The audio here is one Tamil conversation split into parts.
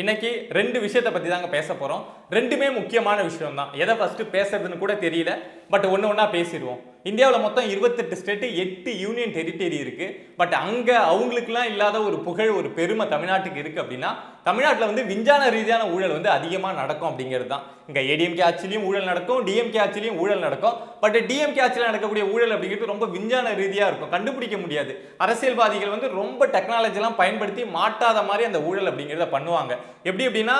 இன்னைக்கு ரெண்டு விஷயத்தை பற்றி தாங்க பேச போகிறோம் ரெண்டுமே முக்கியமான விஷயம் தான் எதை ஃபஸ்ட்டு பேசுறதுன்னு கூட தெரியல. பட் ஒன்று ஒன்றா பேசிடுவோம். இந்தியாவில் மொத்தம் இருபத்தெட்டு ஸ்டேட்டு எட்டு யூனியன் டெரிட்டரி இருக்குது பட் அங்கே அவங்களுக்குலாம் இல்லாத ஒரு புகழ் ஒரு பெருமை தமிழ்நாட்டுக்கு இருக்குது அப்படின்னா தமிழ்நாட்டில் வந்து விஞ்ஞான ரீதியான ஊழல் வந்து அதிகமாக நடக்கும் அப்படிங்கிறது தான் இங்கே ஏடிஎம்கே ஆட்சிலையும் ஊழல் நடக்கும் டிஎம்கே ஆட்சிலையும் ஊழல் நடக்கும். பட் டிஎம்கே ஆட்சியில் நடக்கக்கூடிய ஊழல் அப்படிங்கிறது ரொம்ப விஞ்ஞான ரீதியாக இருக்கும். கண்டுபிடிக்க முடியாது. அரசியல்வாதிகள் வந்து ரொம்ப டெக்னாலஜிலாம் பயன்படுத்தி மாட்டாத மாதிரி அந்த ஊழல் அப்படிங்கிறத பண்ணுவாங்க. எப்படி எப்படின்னா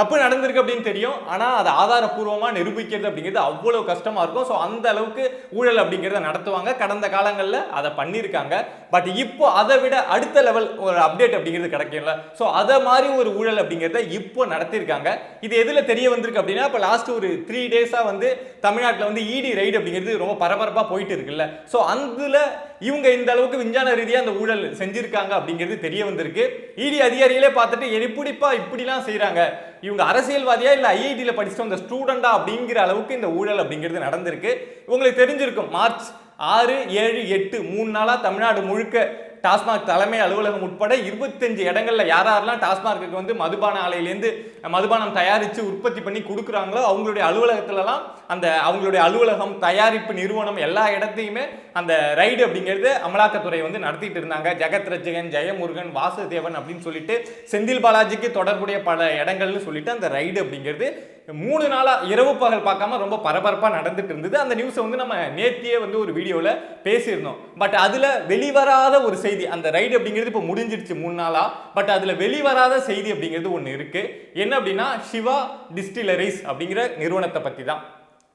தப்பு நடந்திருக்கு அப்படின்னு தெரியும். ஆனால் அதை ஆதாரப்பூர்வமாக நிரூபிக்கிறது அப்படிங்கிறது அவ்வளோ கஷ்டமாக இருக்கும். ஸோ அந்த அளவுக்கு ஊழல் அப்படிங்கிறத நடத்துவாங்க. கடந்த காலங்களில் அதை பண்ணியிருக்காங்க. பட் இப்போ அதை விட அடுத்த லெவல் ஒரு அப்டேட் அப்படிங்கிறது கிடைக்கும்ல. ஸோ அதை மாதிரி ஒரு ஊழல் அப்படிங்கிறத இப்போ நடத்தியிருக்காங்க. இது எதில் தெரிய வந்திருக்கு அப்படின்னா இப்போ லாஸ்ட் ஒரு த்ரீ டேஸாக வந்து தமிழ்நாட்டில் வந்து இடி ரைடு அப்படிங்கிறது ரொம்ப பரபரப்பாக போயிட்டு இருக்குல்ல. ஸோ அதில் இவங்க இந்த அளவுக்கு விஞ்ஞான ரீதியாக அந்த ஊழல் செஞ்சுருக்காங்க அப்படிங்கிறது தெரிய வந்திருக்கு. இடி அதிகாரிகளே பார்த்துட்டு எப்படிப்பா இப்படிலாம் செய்கிறாங்க இவங்க அரசியல்வாதியா இல்லை ஐஐடியில் படிச்சுட்டு வந்த ஸ்டூடெண்டா அப்படிங்கிற அளவுக்கு இந்த ஊழல் அப்படிங்கிறது நடந்திருக்கு. உங்களுக்கு தெரிஞ்சிருக்கும். மார்ச் ஆறு ஏழு எட்டு மூணு நாளாக தமிழ்நாடு முழுக்க டாஸ்மாக் தலைமை அலுவலகம் உட்பட இருபத்தஞ்சு இடங்களில் யார் யாரெல்லாம் டாஸ்மார்க்கு வந்து மதுபான ஆலையிலேருந்து மதுபானம் தயாரித்து உற்பத்தி பண்ணி கொடுக்குறாங்களோ அவங்களுடைய அலுவலகத்துலலாம் அந்த அவங்களுடைய அலுவலகம் தயாரிப்பு நிறுவனம் எல்லா இடத்தையுமே அந்த ரைடு அப்படிங்கிறது அமலாக்கத்துறை வந்து நடத்திட்டு இருந்தாங்க. ஜெகத் ரஜகன் ஜெயமுருகன் வாசுதேவன் அப்படின்னு சொல்லிட்டு செந்தில் பாலாஜிக்கு தொடர்புடைய பல இடங்கள்னு சொல்லிட்டு அந்த ரைடு அப்படிங்கிறது மூணு நாளாக இரவு பகல் பார்க்காம ரொம்ப பரபரப்பாக நடந்துட்டு இருந்தது. அந்த நியூஸை வந்து நம்ம நேத்தியே வந்து ஒரு வீடியோவில் பேசியிருந்தோம். பட் அதில் வெளிவராத ஒரு செய்தி அந்த ரைடு அப்படிங்கிறது இப்போ முடிஞ்சிருச்சு மூணு நாளாக பட் அதில் வெளிவராத செய்தி அப்படிங்கிறது ஒன்று இருக்குது என்ன அப்படின்னா சிவா டிஸ்டிலரிஸ் அப்படிங்கிற நிறுவனத்தை பற்றி தான்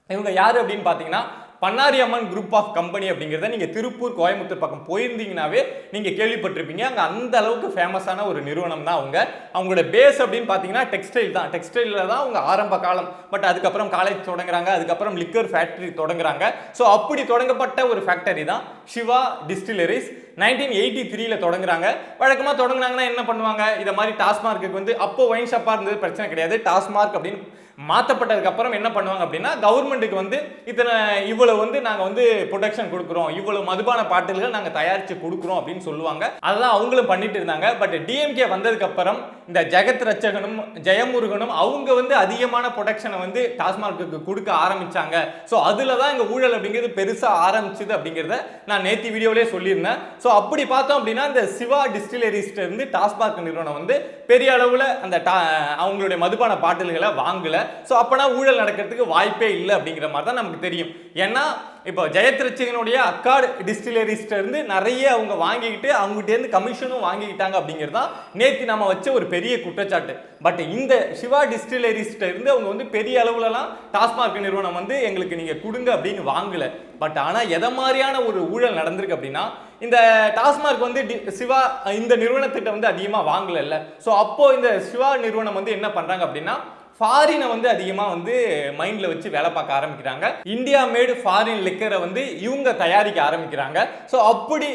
இவங்க யார் அப்படின்னு பார்த்தீங்கன்னா Bannari Amman group of company அப்படிங்கிறத நீங்கள் திருப்பூர் கோயம்புத்தூர் பக்கம் போயிருந்தீங்கனாவே நீங்கள் கேள்விப்பட்டிருப்பீங்க. அங்கே அந்த அளவுக்கு ஃபேமஸான ஒரு நிறுவனம் தான் அவங்க. அவங்களோட பேஸ் அப்படின்னு பார்த்தீங்கன்னா டெக்ஸ்டைல் தான். டெக்ஸ்டைலில் தான் அவங்க ஆரம்ப காலம். பட் அதுக்கப்புறம் காலேஜ் தொடங்குறாங்க. அதுக்கப்புறம் லிக்கர் ஃபேக்டரி தொடங்குறாங்க. ஸோ அப்படி தொடங்கப்பட்ட ஒரு ஃபேக்டரி தான் சிவா டிஸ்டிலரிஸ் நைன்டீன் எயிட்டி த்ரீல தொடங்குறாங்க. வழக்கமாக தொடங்குனாங்கன்னா என்ன பண்ணுவாங்க? இதை மாதிரி டாஸ்மார்க்கு வந்து அப்போ ஒயின் ஷாப்பாக இருந்தது பிரச்சனை கிடையாது. டாஸ்மார்க் அப்படின்னு மாற்றப்பட்டதுக்கப்புறம் என்ன பண்ணுவாங்க அப்படின்னா கவர்மெண்ட்டுக்கு வந்து இத்தனை இவ்வளோ வந்து நாங்கள் வந்து ப்ரொடக்ஷன் கொடுக்குறோம். இவ்வளோ மதுபான பாட்டில்கள் நாங்கள் தயாரித்து கொடுக்குறோம் அப்படின்னு சொல்லுவாங்க. அதெல்லாம் அவங்களும் பண்ணிட்டு இருந்தாங்க. பட் டிஎம்கே வந்ததுக்கப்புறம் இந்த ஜெகத் ரட்சகனும் ஜெயமுருகனும் அவங்க வந்து அதிகமான ப்ரொடக்ஷனை வந்து டாஸ்மார்க்கு கொடுக்க ஆரம்பிச்சாங்க. ஸோ அதில் தான் இங்கே ஊழல் அப்படிங்கிறது பெருசாக ஆரம்பிச்சுது அப்படிங்கிறத நான் நேற்று வீடியோவிலே சொல்லியிருந்தேன். ஸோ அப்படி பார்த்தோம் அப்படின்னா இந்த சிவா டிஸ்டிலரிஸ்ட் இருந்து டாஸ்மாக் நிறுவனம் வந்து பெரிய அளவில் அந்த டா அவங்களுடைய மதுபான பாட்டில்களை வாங்கலை. ஸோ அப்போனா ஊழல் நடக்கிறதுக்கு வாய்ப்பே இல்லை அப்படிங்கிற மாதிரி தான் நமக்கு தெரியும். ஏன்னா இப்போ ஜெயத்ரட்சிகனுடைய அக்காடு அக்கார்டு இருந்து நிறைய அவங்க வாங்கிக்கிட்டு அவங்ககிட்டேருந்து கமிஷனும் வாங்கிக்கிட்டாங்க அப்படிங்கிறது தான் நேற்று நம்ம வச்ச ஒரு பெரிய குற்றச்சாட்டு. பட் இந்த சிவா டிஸ்டிலரிஸ்ட் இருந்து அவங்க வந்து பெரிய அளவுலலாம் டாஸ்மாக் நிறுவனம் வந்து எங்களுக்கு நீங்கள் கொடுங்க அப்படின்னு வாங்கலை. பட் ஆனால் எதை மாதிரியான ஒரு ஊழல் நடந்திருக்கு அப்படின்னா இந்த டாஸ்மார்க் வந்து டி- சிவா இந்த நிறுவனத்திட்ட வந்து அதிகமாக வாங்கலை ஸோ அப்போது இந்த சிவா நிறுவனம் வந்து என்ன பண்ணுறாங்க அப்படின்னா ஃபாரினை வந்து அதிகமாக வந்து மைண்டில் வச்சு வேலை பார்க்க ஆரம்பிக்கிறாங்க. இந்தியா மேடு ஃபாரின் லிக்கரை வந்து இவங்க தயாரிக்க ஆரம்பிக்கிறாங்க. ஸோ அப்படி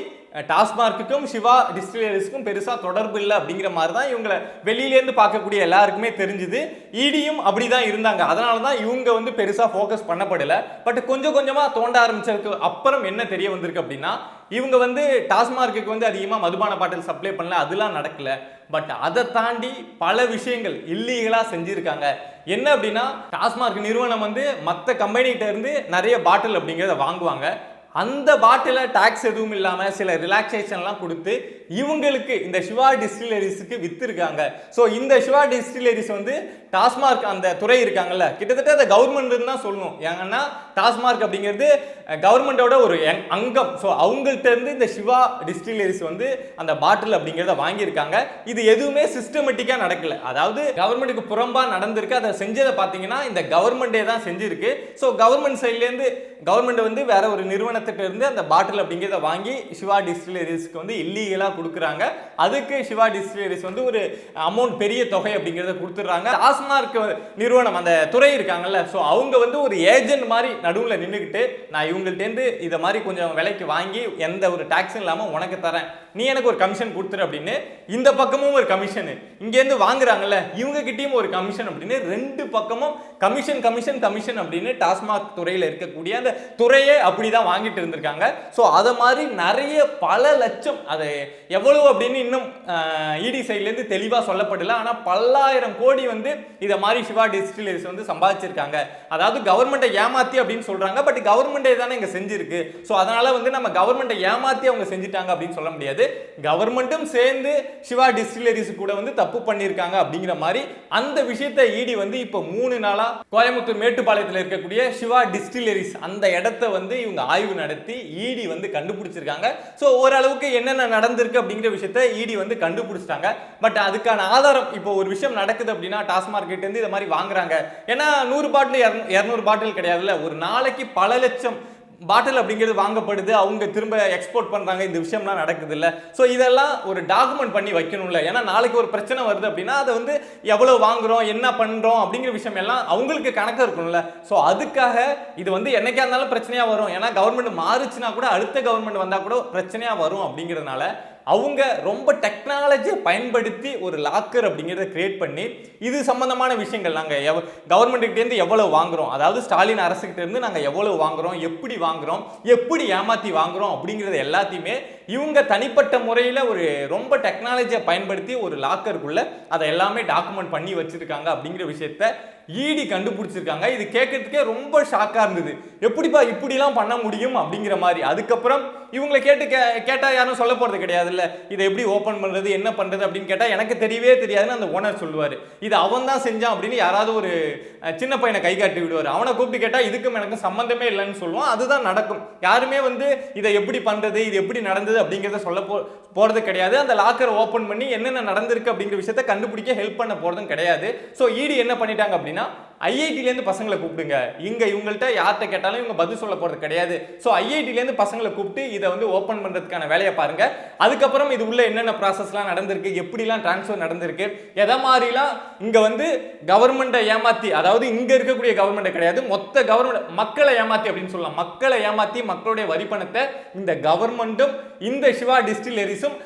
டாஸ்மார்க்குக்கும் சிவா டிஸ்டிலரிஸ்க்கும் பெருசாக தொடர்பு இல்லை அப்படிங்கிற மாதிரி தான் இவங்களை வெளியிலேருந்து பார்க்கக்கூடிய எல்லாருக்குமே தெரிஞ்சுது. இடியும் அப்படி தான் இருந்தாங்க. அதனால தான் இவங்க வந்து பெருசாக ஃபோக்கஸ் பண்ணப்படலை. பட் கொஞ்சம் கொஞ்சமாக தோண்ட ஆரம்பிச்சதுக்கு அப்புறம் என்ன தெரிய வந்திருக்கு அப்படின்னா இவங்க வந்து டாஸ்மார்க்குக்கு வந்து அதிகமாக மதுபான பாட்டில் சப்ளை பண்ணல அதெல்லாம் நடக்கல. பட் அதை தாண்டி பல விஷயங்கள் இல்லீகலாக செஞ்சுருக்காங்க. என்ன அப்படின்னா டாஸ்மார்க் நிறுவனம் வந்து மற்ற கம்பெனிகிட்ட இருந்து நிறைய பாட்டில் அப்படிங்கிறத வாங்குவாங்க. அந்த பாட்டிலில் டாக்ஸ் எதுவும் இல்லாமல் சில ரிலாக்ஸேஷன்லாம் கொடுத்து இவங்களுக்கு இந்த சிவா டிஸ்டிலரிஸுக்கு விற்றுருக்காங்க ஸோ இந்த சிவா டிஸ்டிலரிஸ் வந்து டாஸ்மார்க் அந்த துறை இருக்காங்கல்ல கிட்டத்தட்ட அதை கவர்மெண்ட் தான் சொல்லணும். ஏன்னா டாஸ்மார்க் அப்படிங்கிறது கவர்மெண்ட்டோட ஒரு அங்கம். ஸோ அவங்கள்ட்ட இருந்து இந்த சிவா டிஸ்டிலரிஸ் வந்து அந்த பாட்டில் அப்படிங்கிறத வாங்கியிருக்காங்க. இது எதுவுமே சிஸ்டமேட்டிக்காக நடக்கல. அதாவது கவர்மெண்ட்டுக்கு புறம்பாக நடந்திருக்கு. அதை செஞ்சதை பார்த்தீங்கன்னா இந்த கவர்மெண்டே தான் செஞ்சிருக்கு. ஸோ கவர்மெண்ட் சைட்லேருந்து கவர்மெண்ட் வந்து வேற ஒரு நிறுவனத்திட்ட இருந்து அந்த பாட்டில் அப்படிங்கிறத வாங்கி சிவா டிஸ்டிலரிஸ்க்கு வந்து இல்லீகலாக கொடுக்குறாங்க. அதுக்கு சிவா டிஸ்டிலரிஸ் வந்து ஒரு அமௌண்ட் பெரிய தொகை அப்படிங்கிறத கொடுத்துட்றாங்க. டாஸ்மார்க் நிறுவனம் அந்த துறை இருக்காங்கல்ல ஸோ அவங்க வந்து ஒரு ஏஜென்ட் மாதிரி நடுவில் நின்றுக்கிட்டு நான் இவங்கள்ட்டேருந்து இதை மாதிரி கொஞ்சம் விலைக்கு வாங்கி எந்த ஒரு டேக்ஸும் இல்லாமல் உனக்கு தரேன். நீ எனக்கு ஒரு கமிஷன் கொடுத்துரு அப்படின்னு இந்த பக்கமும் ஒரு கமிஷனு இங்கேருந்து வாங்குறாங்கல்ல இவங்ககிட்டயும் ஒரு கமிஷன் அப்படின்னு ரெண்டு பக்கமும் கமிஷன் கமிஷன் கமிஷன் அப்படின்னு டாஸ்மாக் துறையில் இருக்கக்கூடிய அந்த துறையே அப்படி தான் வாங்கிட்டு இருந்திருக்காங்க. ஸோ அதை மாதிரி நிறைய பல லட்சம் அது எவ்வளவு அப்படின்னு இன்னும் இடி சைட்லேருந்து தெளிவாக சொல்லப்படல. ஆனால் பல்லாயிரம் கோடி வந்து இதை மாதிரி சிவா டிஸ்டிலரிஸ் வந்து சம்பாதிச்சிருக்காங்க. அதாவது கவர்மெண்ட்டை ஏமாத்தி அப்படின்னு சொல்றாங்க. பட் கவர்மெண்ட்டே தானே இங்கே செஞ்சிருக்கு. ஸோ அதனால வந்து நம்ம கவர்மெண்ட்டை ஏமாத்தி அவங்க செஞ்சுட்டாங்க அப்படின்னு சொல்ல முடியாது. கவர்மெண்ட்டும் சேர்ந்து சிவா டிஸ்டிலரிஸ் கூட வந்து தப்பு பண்ணியிருக்காங்க அப்படிங்கிற மாதிரி அந்த விஷயத்தை இடி வந்து இப்போ மூணு நாளா கோயம்புத்தூர் மேட்டுப்பாளையத்தில் இருக்கக்கூடிய சிவா டிஸ்டிலரிஸ் அந்த இடத்த வந்து இவங்க ஆய்வு நடத்தி இடி வந்து கண்டுபிடிச்சிருக்காங்க. ஸோ ஓரளவுக்கு என்னென்ன நடந்திருக்கு அப்படிங்கிற விஷயத்த இடி வந்து கண்டுபிடிச்சிட்டாங்க. பட் அதுக்கான ஆதாரம் இப்போ ஒரு விஷயம் நடக்குது அப்படின்னா டாஸ்மார்க் கிட்ட இருந்து இதை மாதிரி வாங்குறாங்க. ஏன்னா நூறு பாட்டில் இரநூறு பாட்டில் கிடையாதுல்ல. ஒரு நாளைக்கு பல லட்சம் பாட்டில் அப்படிங்கிறது வாங்கப்படுது. அவங்க திரும்ப எக்ஸ்போர்ட் பண்ணுறாங்க இந்த விஷயம்லாம் நடக்குது இல்லை ஸோ இதெல்லாம் ஒரு டாக்குமெண்ட் பண்ணி வைக்கணும்ல. ஏன்னா நாளைக்கு ஒரு பிரச்சனை வருது அப்படின்னா அதை வந்து எவ்வளோ வாங்குகிறோம் என்ன பண்ணுறோம் அப்படிங்கிற விஷயம் எல்லாம் அவங்களுக்கு கணக்கு இருக்கணும்ல ஸோ அதுக்காக இது வந்து என்னைக்கா இருந்தாலும் பிரச்சனையாக வரும். ஏன்னா கவர்மெண்ட் மாறுச்சுன்னா கூட அடுத்த கவர்மெண்ட் வந்தால் கூட பிரச்சனையாக வரும் அப்படிங்கிறதுனால அவங்க ரொம்ப டெக்னாலஜியை பயன்படுத்தி ஒரு லாக்கர் அப்படிங்கிறத கிரியேட் பண்ணி இது சம்மந்தமான விஷயங்கள். நாங்கள் எவ் கவர்மெண்ட்டுக்கிட்டேருந்து எவ்வளோ வாங்குறோம்? அதாவது ஸ்டாலின் அரசுக்கிட்டேருந்து நாங்கள் எவ்வளோ வாங்குகிறோம் எப்படி வாங்குகிறோம் எப்படி ஏமாற்றி வாங்குகிறோம் அப்படிங்கிறது எல்லாத்தையுமே இவங்க தனிப்பட்ட முறையில் ஒரு ரொம்ப டெக்னாலஜியை பயன்படுத்தி ஒரு லாக்கருக்குள்ள அதை எல்லாமே டாக்குமெண்ட் பண்ணி வச்சுருக்காங்க அப்படிங்கிற விஷயத்த ஈடி கண்டுபிடிச்சிருக்காங்க. இது கேட்கறதுக்கே ரொம்ப ஷாக்காக இருந்தது. எப்படிப்பா இப்படிலாம் பண்ண முடியும் அப்படிங்கிற மாதிரி. அதுக்கப்புறம் இவங்களை கேட்டு கே கேட்டால் யாரும் சொல்ல போகிறது கிடையாதுல்ல. இதை எப்படி ஓப்பன் பண்ணுறது என்ன பண்ணுறது அப்படின்னு கேட்டால் எனக்கு தெரியவே தெரியாதுன்னு அந்த ஓனர் சொல்லுவார். இது அவன் தான் செஞ்சான் அப்படின்னு யாராவது ஒரு சின்ன பையனை கை காட்டி விடுவார். அவனை கூப்பிட்டு கேட்டால் இதுக்கும் எனக்கும் சம்மந்தமே இல்லைன்னு சொல்லுவான். அதுதான் நடக்கும். யாருமே வந்து இதை எப்படி பண்ணுறது இது எப்படி நடந்தது அப்படிங்கிறத சொல்ல போ போகிறது கிடையாது. அந்த லாக்கர் ஓப்பன் பண்ணி என்னென்ன நடந்திருக்கு அப்படிங்கிற விஷயத்த கண்டுபிடிக்க ஹெல்ப் பண்ண போகிறதும் கிடையாது. ஸோ இடி என்ன பண்ணிட்டாங்க அப்படின்னா ஐஐடிலேருந்து பசங்களை கூப்பிடுங்க. இங்கே இவங்கள்ட்ட யார்கிட்ட கேட்டாலும் இவங்க பதில் சொல்ல போகிறது கிடையாது. ஸோ ஐஐடிலேருந்து பசங்களை கூப்பிட்டு இதை வந்து ஓப்பன் பண்ணுறதுக்கான வேலையை பாருங்க. அதுக்கப்புறம் இது உள்ள என்னென்ன ப்ராசஸ்லாம் நடந்திருக்கு எப்படிலாம் ட்ரான்ஸ்ஃபர் நடந்திருக்கு எதை மாதிரிலாம் இங்கே வந்து கவர்மெண்ட்டை ஏமாத்தி அதாவது இங்கே இருக்கக்கூடிய கவர்மெண்ட்டை கிடையாது மொத்த கவர்மெண்ட் மக்களை ஏமாத்தி அப்படின்னு சொல்லலாம். மக்களை ஏமாத்தி மக்களுடைய வரி பணத்தை இந்த கவர்மெண்ட்டும் இந்த சிவா டிஸ்டிலரிஸும்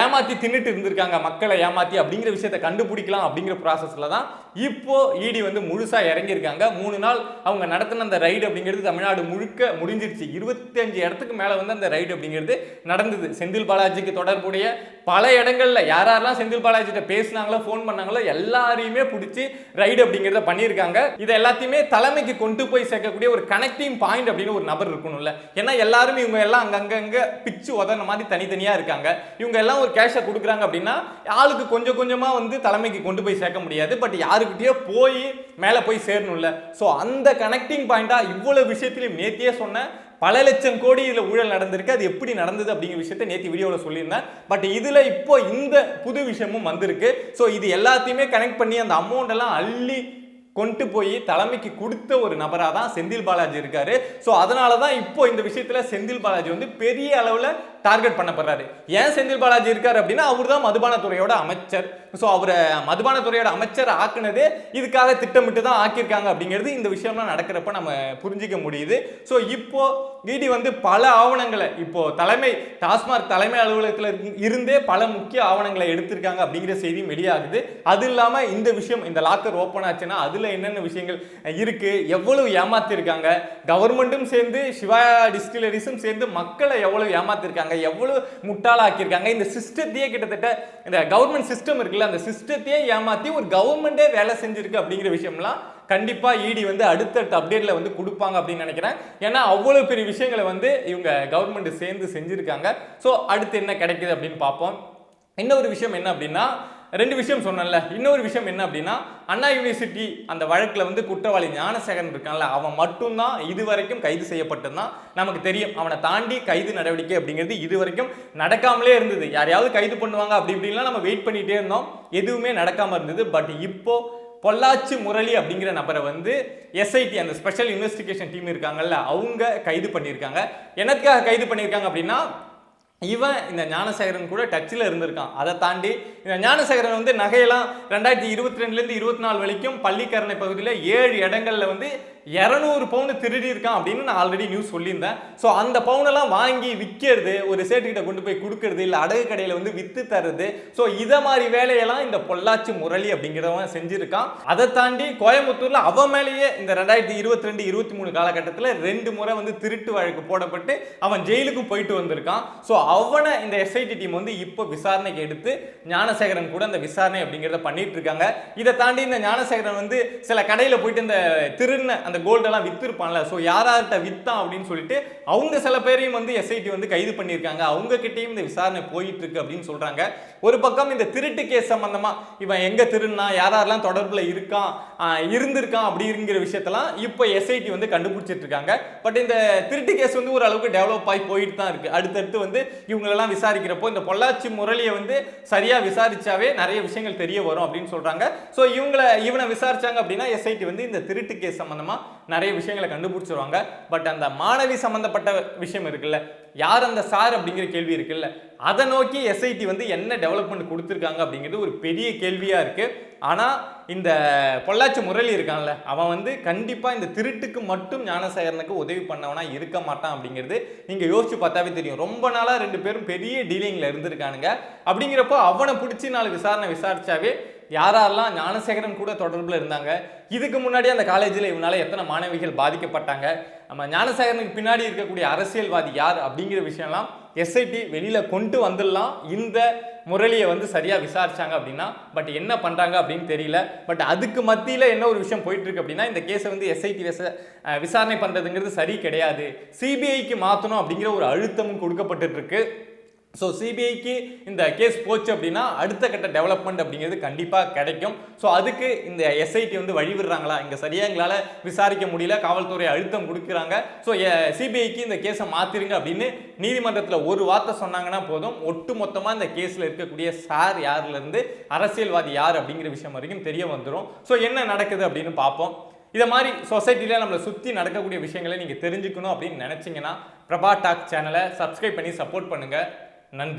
ஏமாற்றி தின்னுட்டு இருந்திருக்காங்க மக்களை ஏமாற்றி அப்படிங்கிற விஷயத்த கண்டுபிடிக்கலாம் அப்படிங்கிற ப்ராசஸில் தான் இப்போது இடி வந்து முழுசாக இறங்கியிருக்காங்க. மூணு நாள் அவங்க நடத்தின அந்த ரைடு அப்படிங்கிறது தமிழ்நாடு முழுக்க முடிஞ்சிருச்சு. இருபத்தஞ்சு இடத்துக்கு மேலே வந்து அந்த ரைடு அப்படிங்கிறது நடந்தது. செந்தில் பாலாஜிக்கு தொடர்புடைய பல இடங்களில் யார் யாரெல்லாம் செந்தில் பாலாஜிட்ட பேசினாங்களோ ஃபோன் பண்ணாங்களோ எல்லாரையுமே பிடிச்சி ரைடு அப்படிங்கிறத பண்ணியிருக்காங்க. இதை எல்லாத்தையுமே தலைமைக்கு கொண்டு போய் சேர்க்கக்கூடிய ஒரு கனெக்டிங் பாயிண்ட் அப்படின்னு ஒரு நபர் இருக்கணும்ல. ஏன்னா எல்லாருமே இவங்க எல்லாம் அங்கங்கே பிச்சு உதன மாதிரி தனித்தனியாக இருக்காங்க. இவங்க எல்லாம் ஒரு கேஷை கொடுக்குறாங்க அப்படின்னா ஆளுக்கு கொஞ்சம் கொஞ்சமாக வந்து தலைமைக்கு கொண்டு போய் சேர்க்க முடியாது. பட் யாருக்கிட்டேயோ போய் மேலே போய் சேரணும்ல. ஸோ அந்த கனெக்டிங் பாயிண்ட்டாக இவ்வளோ விஷயத்திலையும் நேத்தியே சொன்னேன். பல லட்சம் கோடி இதில் ஊழல் நடந்திருக்கு. அது எப்படி நடந்தது அப்படிங்கிற விஷயத்தை நேற்று வீடியோவில் சொல்லியிருந்தேன். பட் இதில் இப்போ இந்த புது விஷயமும் வந்திருக்கு. ஸோ இது எல்லாத்தையுமே கனெக்ட் பண்ணி அந்த அமௌண்ட் எல்லாம் அள்ளி கொண்டு போய் தலைமைக்கு கொடுத்த ஒரு நபராக தான் செந்தில் பாலாஜி இருக்காரு. ஸோ அதனால தான் இப்போ இந்த விஷயத்தில் செந்தில் பாலாஜி வந்து பெரிய அளவில் டார்கெட் பண்ணப்படுறாரு. ஏன் செந்தில் பாலாஜி இருக்கார் அப்படின்னா அவர் தான் மதுபானத்துறையோட அமைச்சர். ஸோ அவரை மதுபானத்துறையோட அமைச்சர் ஆக்குனதே இதுக்காக திட்டமிட்டு தான் ஆக்கியிருக்காங்க அப்படிங்கிறது இந்த விஷயம்லாம் நடக்கிறப்ப நம்ம புரிஞ்சிக்க முடியுது. ஸோ இப்போ இடி வந்து பல ஆவணங்களை இப்போ தலைமை டாஸ்மாக் தலைமை அலுவலகத்தில் இருந்தே பல முக்கிய ஆவணங்களை எடுத்திருக்காங்க அப்படிங்கிற செய்தியும் வெளியாகுது. அது இல்லாமல் இந்த விஷயம் இந்த லாக்கர் ஓப்பன் ஆச்சுன்னா அதில் என்னென்ன விஷயங்கள் இருக்குது எவ்வளவு ஏமாத்திருக்காங்க கவர்மெண்ட்டும் சேர்ந்து சிவா டிஸ்டிலரிஸும் சேர்ந்து மக்களை எவ்வளவு ஏமாத்திருக்காங்க எவ்வளவு முட்டாளாக்கியிருக்காங்க. இந்த சிஸ்டத்தையே கிட்டத்தட்ட இந்த கவர்மெண்ட் சிஸ்டம் இருக்குல்ல அந்த சிஸ்டத்தையே ஏமாத்தி ஒரு கவர்மெண்டே வேலை செஞ்சிருக்கு அப்படிங்கிற விஷயம்லாம் கண்டிப்பாக இடி வந்து அடுத்தடுத்த அப்டேட்டில் வந்து கொடுப்பாங்க அப்படின்னு நினைக்கிறேன். ஏன்னா அவ்வளோ பெரிய விஷயங்களை வந்து இவங்க கவர்மெண்ட் சேர்ந்து செஞ்சுருக்காங்க. ஸோ அடுத்து என்ன கிடைக்குது அப்படின்னு பார்ப்போம். இன்னொரு விஷயம் என்ன அப்படின்னா ரெண்டு விஷயம் சொன்னேன்ல. இன்னொரு விஷயம் என்ன அப்படின்னா அண்ணா யூனிவர்சிட்டி அந்த வழக்கில் வந்து குற்றவாளி ஞானசேகரன் இருக்கான்ல அவன் மட்டும்தான் இது வரைக்கும் கைது செய்யப்பட்டதுதான் நமக்கு தெரியும். அவனை தாண்டி கைது நடவடிக்கை அப்படிங்கிறது இது வரைக்கும் நடக்காமலே இருந்தது. யாரையாவது கைது பண்ணுவாங்க அப்படி இப்படின்லாம் நம்ம வெயிட் பண்ணிகிட்டே இருந்தோம். எதுவுமே நடக்காமல் இருந்தது. பட் இப்போ பொள்ளாச்சி முரளி அப்படிங்கிற நபரை வந்து எஸ்ஐடி அந்த ஸ்பெஷல் இன்வெஸ்டிகேஷன் டீம் இருக்காங்கல்ல அவங்க கைது பண்ணியிருக்காங்க. எனக்காக கைது பண்ணியிருக்காங்க அப்படின்னா இவன் இந்த ஞானசேகரன் கூட டச்சில் இருந்திருக்கான். அதை தாண்டி இந்த ஞானசேகரன் வந்து நகையெல்லாம் ரெண்டாயிரத்தி இருபத்தி ரெண்டுலேருந்து இருபத்தி நாலு வரைக்கும் பள்ளிக்கரணை பகுதியில் ஏழு இடங்கள்ல வந்து இரநூறு பவுன் திருடி இருக்கான் அப்படின்னு நான் ஆல்ரெடி நியூஸ் சொல்லியிருந்தேன். ஸோ அந்த பவுனெல்லாம் வாங்கி விற்கிறது ஒரு சேட்டுக்கிட்ட கொண்டு போய் கொடுக்கறது இல்லை அடகு கடையில் வந்து விற்று தர்றது ஸோ இதை மாதிரி வேலையெல்லாம் இந்த பொள்ளாச்சி முரளி அப்படிங்கிறவன் செஞ்சுருக்கான். அதை தாண்டி கோயம்புத்தூரில் அவன் மேலேயே இந்த ரெண்டாயிரத்தி இருபத்தி ரெண்டு இருபத்தி மூணு காலகட்டத்தில் ரெண்டு முறை வந்து திருட்டு வழக்கு போடப்பட்டு அவன் ஜெயிலுக்கும் போயிட்டு வந்திருக்கான். ஸோ அவனை இந்த எஸ்ஐடி டீம் வந்து இப்போ விசாரணைக்கு எடுத்து ஞானசேகரன் கூட அந்த விசாரணை அப்படிங்கிறத பண்ணிட்டு இருக்காங்க இதை தாண்டி இந்த ஞானசேகரன் வந்து சில கடையில் போயிட்டு இந்த திருண்ண அந்த கோல்டெல்லாம் வித்துருப்பான்ல. ஸோ யார்கிட்ட வித்தான் அப்படின்னு சொல்லிட்டு அவங்க சில பேரையும் வந்து எஸ்ஐடி வந்து கைது பண்ணியிருக்காங்க. அவங்க கிட்டேயும் இந்த விசாரணை போயிட்டு இருக்கு அப்படின்னு சொல்றாங்க. ஒரு பக்கம் இந்த திருட்டு கேஸ் சம்பந்தமா இவன் எங்க திருண்ணா யாரெல்லாம் தொடர்பில் இருக்கான் இருந்திருக்கான் அப்படிங்கிற விஷயத்தெல்லாம் இப்போ எஸ்ஐடி வந்து கண்டுபிடிச்சிட்டு இருக்காங்க. பட் இந்த திருட்டு கேஸ் வந்து ஒரு அளவுக்கு டெவலப் ஆகி போயிட்டு தான் இருக்கு. அடுத்தடுத்து வந்து இவங்களெல்லாம் விசாரிக்கிறப்போ இந்த பொள்ளாச்சி முரளியை வந்து சரியா விசாரிச்சாவே நிறைய விஷயங்கள் தெரிய வரும் அப்படின்னு சொல்றாங்க. ஸோ இவங்களை இவனை விசாரிச்சாங்க அப்படின்னா எஸ்ஐடி வந்து இந்த திருட்டு கேஸ் சம்பந்தமா நிறைய விஷயங்களை கண்டுபிடிச்சிருவாங்க. பட் அந்த மாணவி சம்பந்தப்பட்ட விஷயம் இருக்குல்ல யார் அந்த சார் அப்படிங்கிற கேள்வி இருக்குல்ல அதை நோக்கி எஸ்ஐடி வந்து என்ன டெவலப்மெண்ட் கொடுத்துருக்காங்க அப்படிங்கிறது ஒரு பெரிய கேள்வியா இருக்கு. ஆனால் இந்த பொள்ளாச்சி முரளி இருக்கான்ல அவன் வந்து கண்டிப்பாக இந்த திருட்டுக்கு மட்டும் ஞானசேகரனுக்கு உதவி பண்ணவனா இருக்க மாட்டான் அப்படிங்கிறது நீங்கள் யோசிச்சு பார்த்தாவே தெரியும். ரொம்ப நாளாக ரெண்டு பேரும் பெரிய டீலிங்கில் இருந்திருக்கானுங்க. அப்படிங்கிறப்போ அவனை பிடிச்சி நாலு விசாரணை விசாரிச்சாவே யாரெல்லாம் ஞானசேகரன் கூட தொடர்பில் இருந்தாங்க இதுக்கு முன்னாடி அந்த காலேஜில் இவனால எத்தனை மாணவிகள் பாதிக்கப்பட்டாங்க நம்ம ஞானசேகரனுக்கு பின்னாடி இருக்கக்கூடிய அரசியல்வாதி யார் அப்படிங்கிற விஷயம்லாம் எஸ்ஐடி வெளியில் கொண்டு வந்துடலாம். இந்த முரளியை வந்து சரியாக விசாரிச்சாங்க அப்படின்னா பட் என்ன பண்ணுறாங்க அப்படின்னு தெரியல. பட் அதுக்கு மத்தியில் என்ன ஒரு விஷயம் போயிட்டுருக்கு அப்படின்னா இந்த கேஸை வந்து எஸ்ஐடி விசாரணை பண்ணுறதுங்கிறது சரி கிடையாது. சிபிஐக்கு மாற்றணும் அப்படிங்கிற ஒரு அழுத்தமும் கொடுக்கப்பட்டுருக்கு ஸோ சிபிஐக்கு இந்த கேஸ் போச்சு அப்படின்னா அடுத்த கட்ட டெவலப்மெண்ட் அப்படிங்கிறது கண்டிப்பாக கிடைக்கும். ஸோ அதுக்கு இந்த எஸ்ஐடி வந்து வழிவிடுறாங்களா? இங்கே சரியாக எங்களால் விசாரிக்க முடியல. காவல்துறை அழுத்தம் கொடுக்குறாங்க. ஸோ சிபிஐக்கு இந்த கேஸை மாற்றிருங்க அப்படின்னு நீதிமன்றத்தில் ஒரு வார்த்தை சொன்னாங்கன்னா போதும். ஒட்டு மொத்தமாக இந்த கேஸில் இருக்கக்கூடிய சார் யார்லேருந்து அரசியல்வாதி யார் அப்படிங்கிற விஷயம் வரைக்கும் தெரிய வந்துடும் ஸோ என்ன நடக்குது அப்படின்னு பார்ப்போம். இதை மாதிரி சொசைட்டியில் நம்மளை சுற்றி நடக்கக்கூடிய விஷயங்களை நீங்கள் தெரிஞ்சுக்கணும் அப்படின்னு நினச்சிங்கன்னா பிரபா டாக் சேனலை சப்ஸ்கிரைப் பண்ணி சப்போர்ட் பண்ணுங்கள் நன்றி